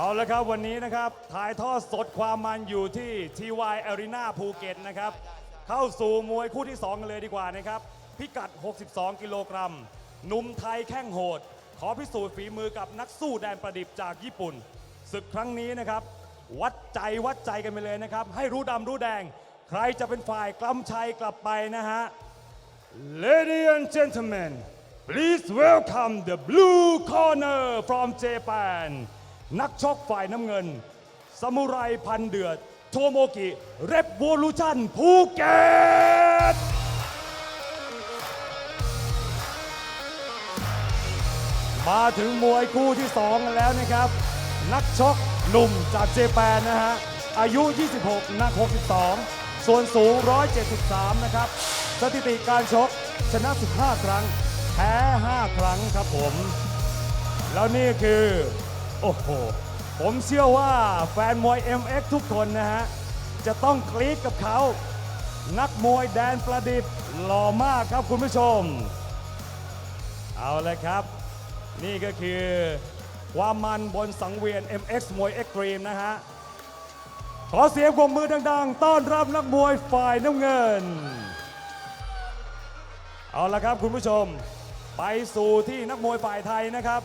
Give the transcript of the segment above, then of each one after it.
เอาละครับวันนี้นะครับถ่ายทอดสดความมันอยู่ที่ TY Arena ภูเก็ตนะครับ เข้าสู่มวยคู่ที่ 2 กันเลยดีกว่านะครับ พิกัด 62 กิโลกรัมหนุ่มไทยแข้งโหด ขอพิสูจน์ฝีมือกับนักสู้แดนประดิบจากญี่ปุ่นศึกครั้งนี้นะครับ วัดใจวัดใจกันไปเลยนะครับ ให้รู้ดำรู้แดง ใครจะเป็นฝ่ายกล้ำชัยกลับไปนะฮะ Ladies and gentlemen, please welcome the blue corner from Japan นักชกฝ่ายน้ำเงิน สมุไรพันเดือด โทโมกิ เรบวอลูชันภูเก็ตมาถึงมวยคู่ที่ 2 กันแล้วนะครับ นักชกหนุ่มจากเจแปนนะฮะ อายุ 26 นัก 62 ส่วนสูง 173 นะครับ สถิติการชกชนะ 15 ครั้ง แพ้ 5 ครั้งครับผม แล้วนี่คือ โอ้โห ผมเชื่อว่าแฟนมวย MX ทุกคนนะฮะ จะต้องกรี๊ดกับเขา นักมวยแดนประดิษฐ์หล่อมากครับคุณผู้ชม เอาเลยครับ นี่ก็คือความมันบนสังเวียน MX มวย Extreme นะฮะ ขอเสียงปรบมือดังๆ ต้อนรับนักมวยฝ่ายน้ำเงิน เอาละครับคุณผู้ชม ไปสู่ที่นักมวยฝ่ายไทยนะครับ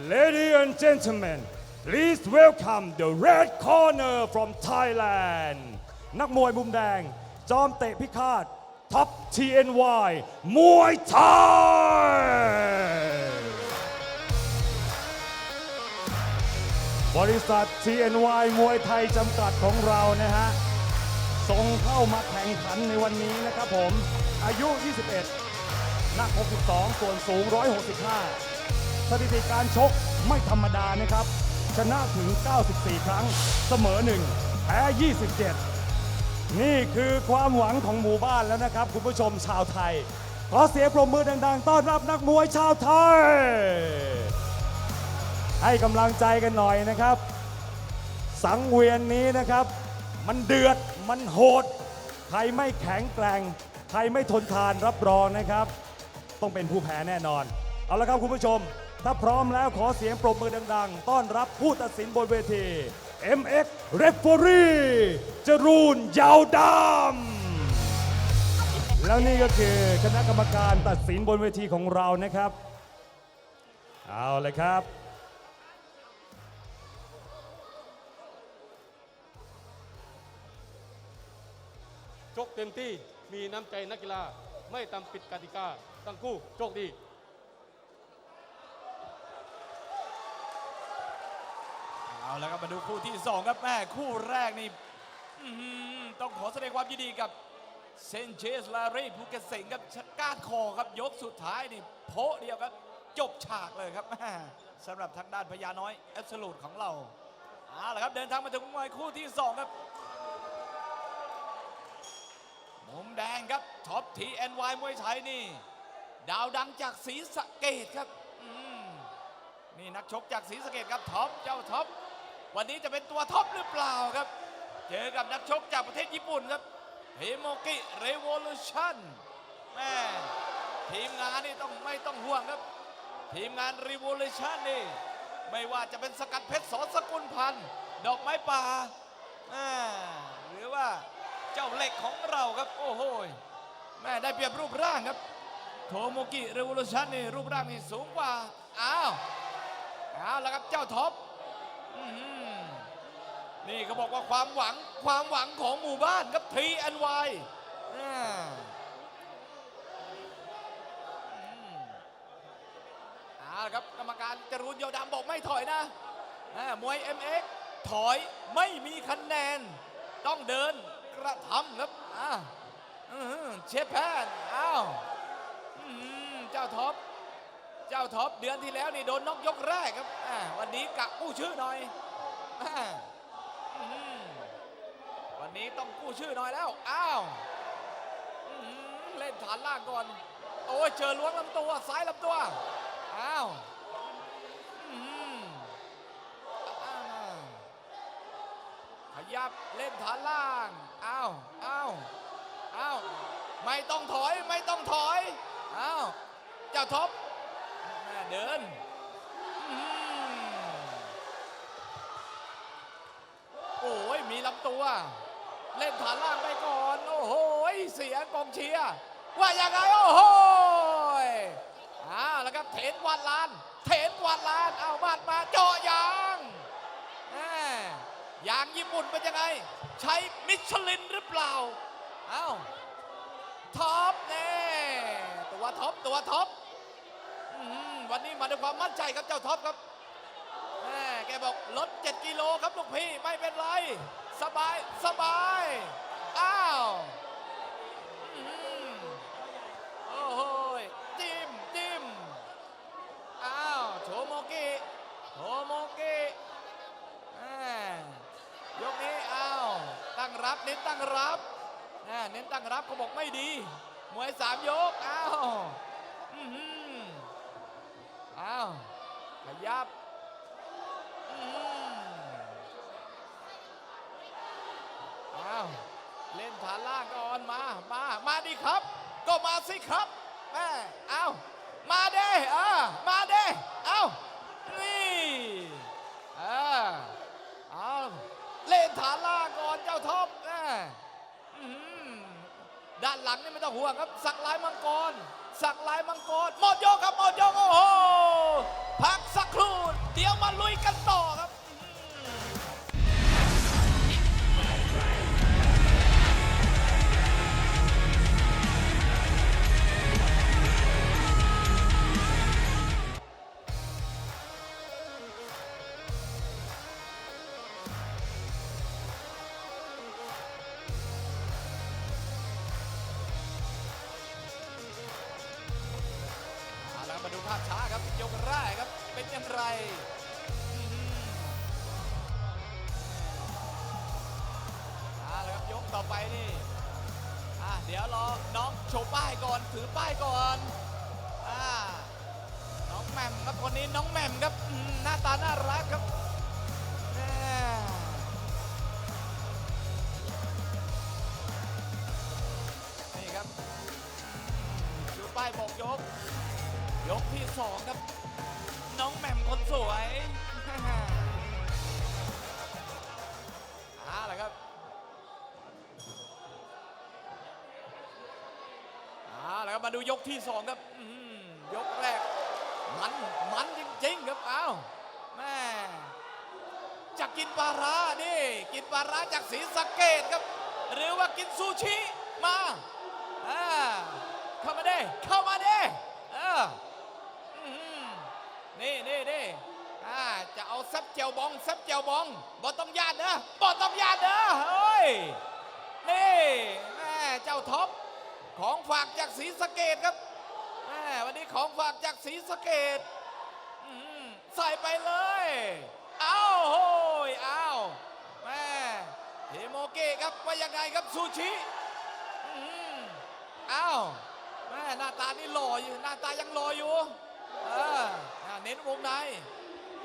Ladies and gentlemen please welcome the red corner from Thailand นักมวยมุมแดง จอมเตะพิฆาตท็อป TNY มวยไทย บริษัท TNY มวยไทยจำกัดของเรานะฮะ ส่งเข้ามาแข่งขันในวันนี้นะครับผม อายุ 21 หนัก 62 ส่วนสูง 165 สถิติการชกไม่ธรรมดานะครับ ชนะถึง 94 ครั้ง เสมอ 1 แพ้ 27 นี่คือความหวังของหมู่บ้านแล้วนะครับ คุณผู้ชมชาวไทย ขอเสียงปรบมือดังๆ ต้อนรับนักมวยชาวไทย ให้กำลังใจกันหน่อยนะครับ สังเวียนนี้นะครับ มันเดือดมันโหด ใครไม่แข็งแกร่ง ใครไม่ทนทานรับรองนะครับ ต้องเป็นผู้แพ้แน่นอน เอาละครับคุณผู้ชม ถ้าพร้อมแล้วขอเสียงปรบมือดังๆ ต้อนรับผู้ตัดสินบนเวที MX Referee จรูนยาวดำแล้วนี่ก็คือคณะกรรมการตัดสินบนเวทีของเรานะครับ เอาเลยครับชกเต็มที่มีน้ำใจนักกีฬา ไม่ตามปิดกติกา ทั้งคู่โชคดี เอาแล้วครับมาดูคู่ที่2ครับแม่คู่แรกนี่อื้อหือต้องขอแสดงความยินดีกับเซนเชสลารีภูเก็ตเสงครับชะก้านคอครับยกสุดท้ายนี่โพะเดียวครับจบฉากเลยครับแม่สำหรับทางด้านพญาน้อยแอบสูตของเราเอาละครับเดินทางมาถึงมวยคู่ที่2ครับ มุมแดงครับท็อปทีเอ็นวมวยไทยนี่ ดาวดังจากศรีสะเกดครับอืมนี่นักชกจากศรีสะเกดครับท็อปเจ้าท็อป วันนี้จะเป็นตัวท็อปหรือเปล่าครับ เจอกับนักชกจากประเทศญี่ปุ่นครับเฮโมกิเรโวลูชันแม่ทีมงานนี่ต้องไม่ต้องห่วงครับ ทีมงานรีโวลูชันนี่ ไม่ว่าจะเป็นสกัดเพชรสอนสกุลพันธ์ดอกไม้ป่าอ่หรือว่าเจ้าเหล็กของเราครับ โอ้โหแม่ได้เปรียบรูปร่างครับ โทโมกิเรโวลูชันนี่รูปร่างนี่สูงกว่า อ้าวเอาวแล้วครับเจ้าท็อป นี่เขาบอกว่าความหวังความหวังของหมู่บ้านครับ TNY อ่าอืมเอาละครับกรรมการจรูนโยดำบอกไม่ถอยนะมวย MX ถอยไม่มีคะแนน ต้องเดินกระทำครับอ่าอื้อหือเชฟแพนอ้าวเจ้าท็อป เจ้าท็อปเดือนที่แล้วนี่โดนน็อกยกแรกครับวันนี้กะกู้ชื่อหน่อยอวันนี้ต้องกู้ชื่อหน่อยแล้วอ้าวเล่นฐานล่างก่อนโอ้ยเจอล้วงลำตัวซ้ายลำตัวอ้าวขยับเล่นฐานล่างอ้าวอ้าวอ้าวไม่ต้องถอยไม่ต้องถอยอ้าวเจ้าท็อป เดินอโอ้ยมีลำตัว เล่นฐานล่างไปก่อน โอ้โหเสียงกองเชียร์ว่ายังไงโอ้โหอ่าแล้วครับเถนวาดลาน เถนวาดลานเอามาดมาเจาะยางแหม่ยางญี่ปุ่นเป็นยังไง ใช้มิชลินหรือเปล่าเอ้าท็อปแน่ตัวท็อปตัวท็อป วันนี้มาด้วยความมั่นใจครับเจ้าท็อปครับแม่แกบอกลด 7 กิโลครับลูกพี่ไม่เป็นไร สบายสบาย อ้าวอือหือโอ้โหยจิ้มจิ้มอ้าวโชโมกิโชโมกิแม่ยกนี้อ้าวตั้งรับเน้นตั้งรับแม่เน้นตั้งรับเขาบอกไม่ดี มวยสามยกอ้าวอื้อหืออ้าวข ยับอืมอ้าวเล่นฐานล่างก่อนมา มา มาดิครับ ก็มาสิครับแม่เอ้ามาเด้เออมาเด้เอ้านี่เออเอาเล่นฐานล่างก่อนเจ้าท็อปแม่อือหือด้านหลังนี่ไม่ต้องห่วงครับ สักลายมังกร สักลายมังกรหมดโยกครับหมดยกโอ้โห มาลุยกันต่อ อไปนี่อะเดี๋ยวรอน้องโชว์ป้ายก่อนถือป้ายก่อนอ่าน้องแหม่มครับคนนี้น้องแหม่มครับหน้าตาน่ารักครับนี่ครับดูป้ายบอกยก ยกที่สองครับ น้องแหม่มคนสวย ดูยกที่สองครับยกแรก มันมันจริงๆครับอ้าวแม่จะกินปลาร้านี่กินปลาร้าจากสีสะเกตครับ หรือว่ากินซูชิมาอ่าเข้ามาเด้เข้ามาเด้เอออื้อหือนี่นี่นี่อ่าจะเอาซับเจียวบองซับเจียวบองบอต้องญาติเด้อบอต้องญาติเด้อเฮ้ยนี่แม่เจ้าท็อป ของฝากจากศรีสะเกดครับแม่วันนี้ของฝากจากศรีสะเกดใส่ไปเลยเอาโห้ยเอาแม่เทโมเกะครับว่ายังไงครับซูชิอื้อหือเอาแม่หน้าตานี่หล่ออยู่หน้าตายังหล่ออยู่เอออ่าเน้นวงใน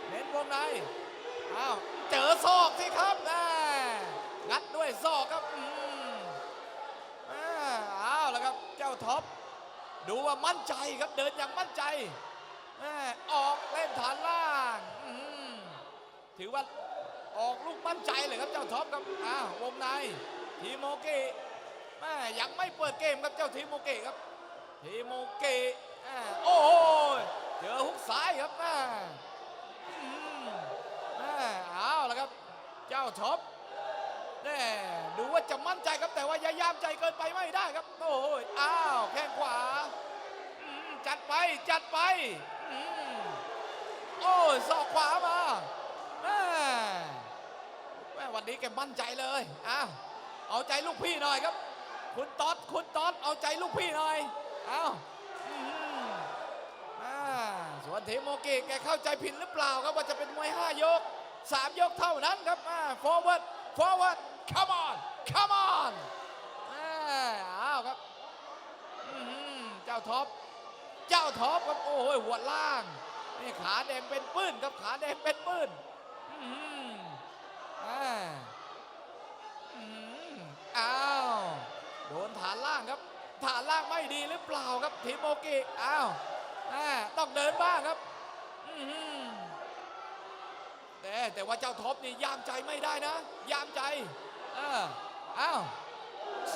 เน้นวงในอ้าวเจอศอกสิครับแม่งัดด้วยศอกครับอืมแม่อ้าวแล้วครับเจ้าท็อป ดูว่ามั่นใจครับเดินอย่างมั่นใจแม่ออกเล่นฐานล่างถือว่าออกลูกมั่นใจเลยครับเจ้าท็อปครับอ้าววงในทีโมเกะแม่ยังไม่เปิดเกมครับเจ้าทีโมเกะครับ ทีโมเกะโอ้โหเจอฮุกซ้ายครับแม่อืมแม่เอาแล้วครับ เจ้าท็อป แน่ดูว่าจะมั่นใจครับแต่ว่าอย่ายามใจเกินไปไม่ได้ครับ โอ้ยอ้าวแข้งขวา จัดไปจัดไปอโอ้ยศอกขวามาแม่แม่วันนี้แกมั่นใจเลยอ้าวเอาใจลูกพี่หน่อยครับ คุณต๊อดคุณต๊อดเอาใจลูกพี่หน่อยเอาอื้อหืออ่าส่วนเทโมเกะแกเข้าใจผิดหรือเปล่าครับว่าจะเป็นมวยห้ายกสามยกเท่านั้นครับอ่า forward forward come on come on อ่าเอาครับอือหือเจ้าท็อป เจ้าท็อปครับโอ้ยหัวล่าง นี่ขาแดงเป็นปื้นครับขาแดงเป็นปื้นอื้อหืออ่าอืมอ้าวโดนฐานล่างครับ ฐานล่างไม่ดีหรือเปล่าครับทีโมกิอ้าวอ่าต้องเดินบ้างครับ อือหือ แต่แต่ว่าเจ้าท็อปนี่ยามใจไม่ได้นะ ยามใจเอออ้าว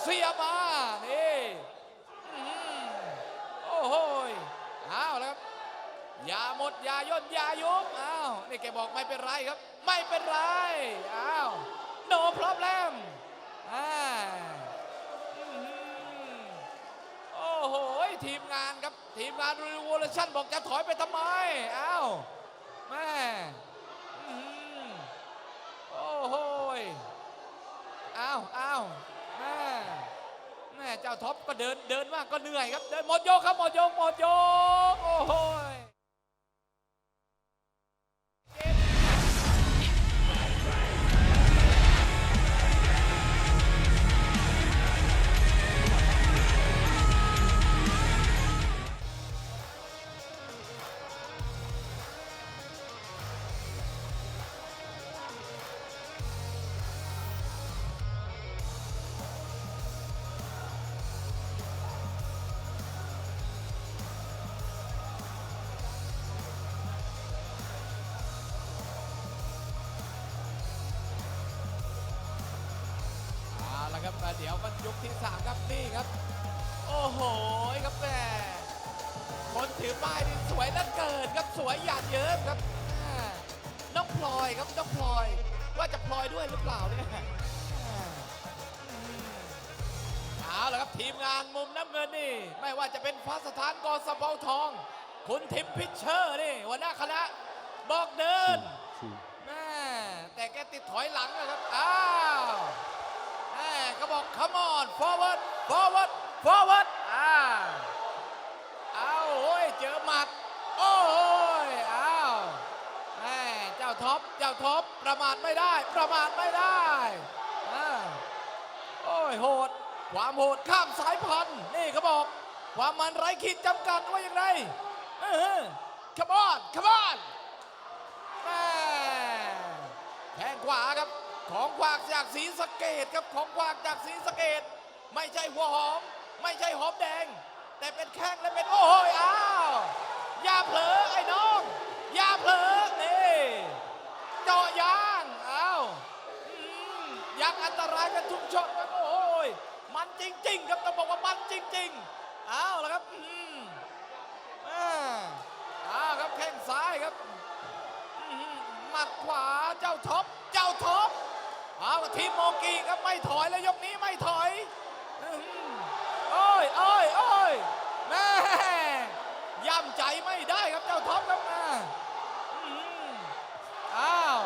เสียมานี่อื้อหือโอ้โหยอ้าวแล้วครับอย่าหมดอย่าย่นอย่ายุบอ้าวนี่แกบอกไม่เป็นไรครับ ไม่เป็นไรอ้าวโนพร b แ m อ่าอื้อหือโอ้โหทีมงานครับ ทีมงานรีวอลชั่นบอกจะถอยไปทำไมอ้าวแม่อื้อหือ โอ้โหอ้าวอ้าวแม่แม่เจ้าท็อปก็เดินเดินมากก็เหนื่อยครับ เดินหมดโยกครับหมดโยกหมดโยกโอ้โห ยวมันยกที่สามครับนี่ครับ โอ้โหครับแม่คนถือป้ายนี่สวยเหลือเกินครับสวยหยาดเยิ้มครับอ่าน้องพลอยครับน้องพลอย ว่าจะพลอยด้วยหรือเปล่าเนี่ยอ่าอืมเอาละครับทีมงานมุมน้ำเงินนี่ ไม่ว่าจะเป็นฟ้าสถานกอสะเปาทอง คุณทิมพิชเชอร์นี่หัวหน้าคณะบอกเดินแม่แต่แกติดถอยหลังนะครับ อ้าวแม่ ก็บอก come on forward forward forward อ้าวอ้าวโอ้ยเจอหมัด โอ้ยอ้าวแม่เจ้าท็อป เจ้าท็อป ประมาทไม่ได้ ประมาทไม่ได้อ่าโอ้ยโหด ความโหดข้ามสายพันธุ์ นี่เขาบอก ความมันไร้ขีดจำกัดว่าอย่างไรเออ come on come on แม่แข้งขวาครับ ของขวากจากสีสะเกดครับของขวากจากสีสะเกดไม่ใช่หัวหอม ไม่ใช่หอมแดง แต่เป็นแข้งและเป็นโอ้โหอ้าวอย่าเผลอไอ้น้องอย่าเผลอนี่เจาะยางอ้าวอืมยังอันตรายกันทุกช็อตครับโอ้โหมันจริง ๆ ครับต้องบอกว่ามันจริงๆอ้าวแล้วครับอืมอ่าอ้าวครับแข้งซ้ายครับอื้อหือหมัดขวาเจ้าท็อปเจ้าท็อป เอาทีมโมกีครับไม่ถอยแล้วยกนี้ไม่ถอยอื้อหือโอ้ยโอ้ยโอ้ยแม่ย่ำใจไม่ได้ครับเจ้าท็อปครับมาอื้อหืออ้าว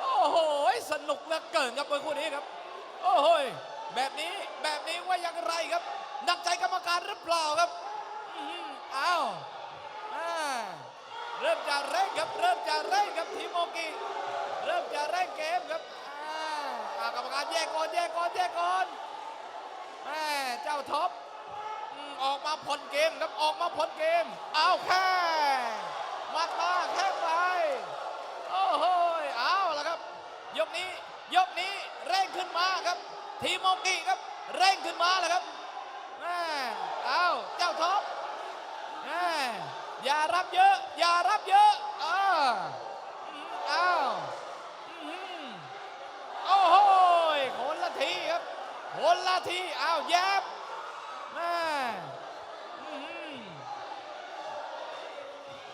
โอ้โหสนุกเหลือเกินครับมวยคู่นี้ครับ โอ้โหยแบบนี้แบบนี้ว่าอย่างไรครับหนักใจกรรมการหรือเปล่าครับอื้อหืออ้าวอ่าเริ่มจะเร่งครับเริ่มจะเร่งครับทีมโมกีเริ่มจะเร่งเกมครับอ่าอ่ากรรมการแยกก่อนแยกก่อนแยกก่อนแม่เจ้าท็อปออกมาพ้นเกมครับออกมาพ้นเกม เอาแค่มัดมาแค่ไปโอ้โหยเอาละครับ ยกนี้ยกนี้เร่งขึ้นมาครับ ทีมโมกีครับเร่งขึ้นมาแล้วครับแม่เอาเจ้าท็อปแม่อย่ารับเยอะ อย่ารับเยอะอ่าอืมอ้าวอื้อหือโอ้โหยคนละทีครับ คนละทีอ้าวแยบแม่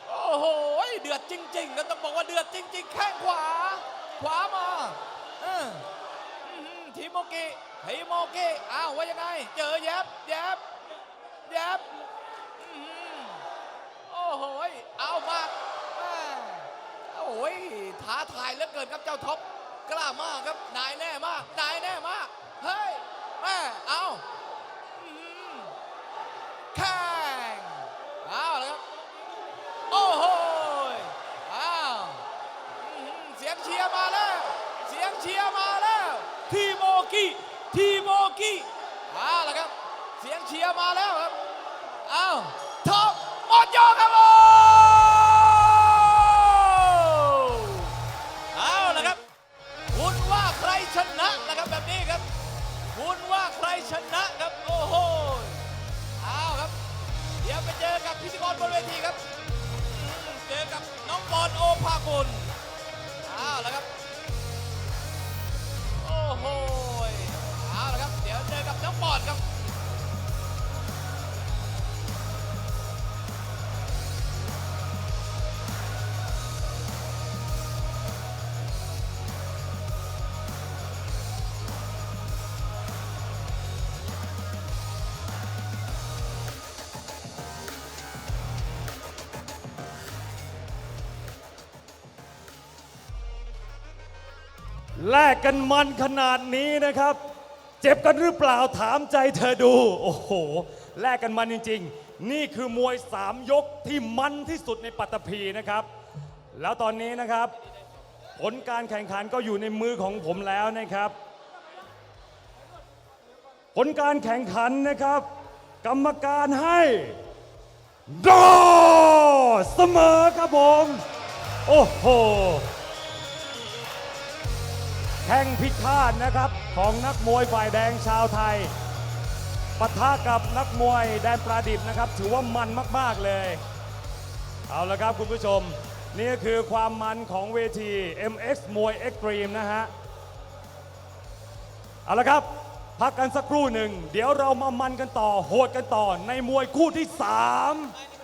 โอ้โหเดือดจริงๆก็ต้องบอกว่าเดือดจริง ๆ แข้งขวา ขวามาทีโมกิทีโมกิอ้าวว่ายังไง เจอแยบแยบแยบโอ้โหเอามาแม่โอ้โหยท้าทายเหลือเกินครับเจ้าท็อปกล้ามากครับนายแน่มากนายแน่มากเฮ้ย แม่เอาอื้อหือแข่งเอาแล้วครับโอ้โหเอ้าวเสียงเชียร์มาแล้ว เสียงเชียร์มาแล้ว ทีโมกิทีโมกิเอาละครับ เสียงเชียร์มาแล้วครับ ร แลกกันมันขนาดนี้นะครับ เจ็บกันหรือเปล่าถามใจเธอดู โอ้โห แลกกันมันจริง ๆ นี่คือมวยสามยกที่มันที่สุดในปัตตภีนะครับ แล้วตอนนี้นะครับ ผลการแข่งขันก็อยู่ในมือของผมแล้วนะครับ ผลการแข่งขันนะครับ กรรมการให้ดอเสมอครับผม โอ้โห แข่งพิฆาตนะครับ ของนักมวยฝ่ายแดงชาวไทยปะทะกับนักมวยแดนปลาดิบนะครับ ถือว่ามันมาก ๆ เลย เอาละครับคุณผู้ชม นี่ก็คือความมันของเวที MX มวย Extreme นะฮะ เอาละครับ พักกันสักครู่หนึ่ง เดี๋ยวเรามามันกันต่อ โหดกันต่อในมวยคู่ที่ 3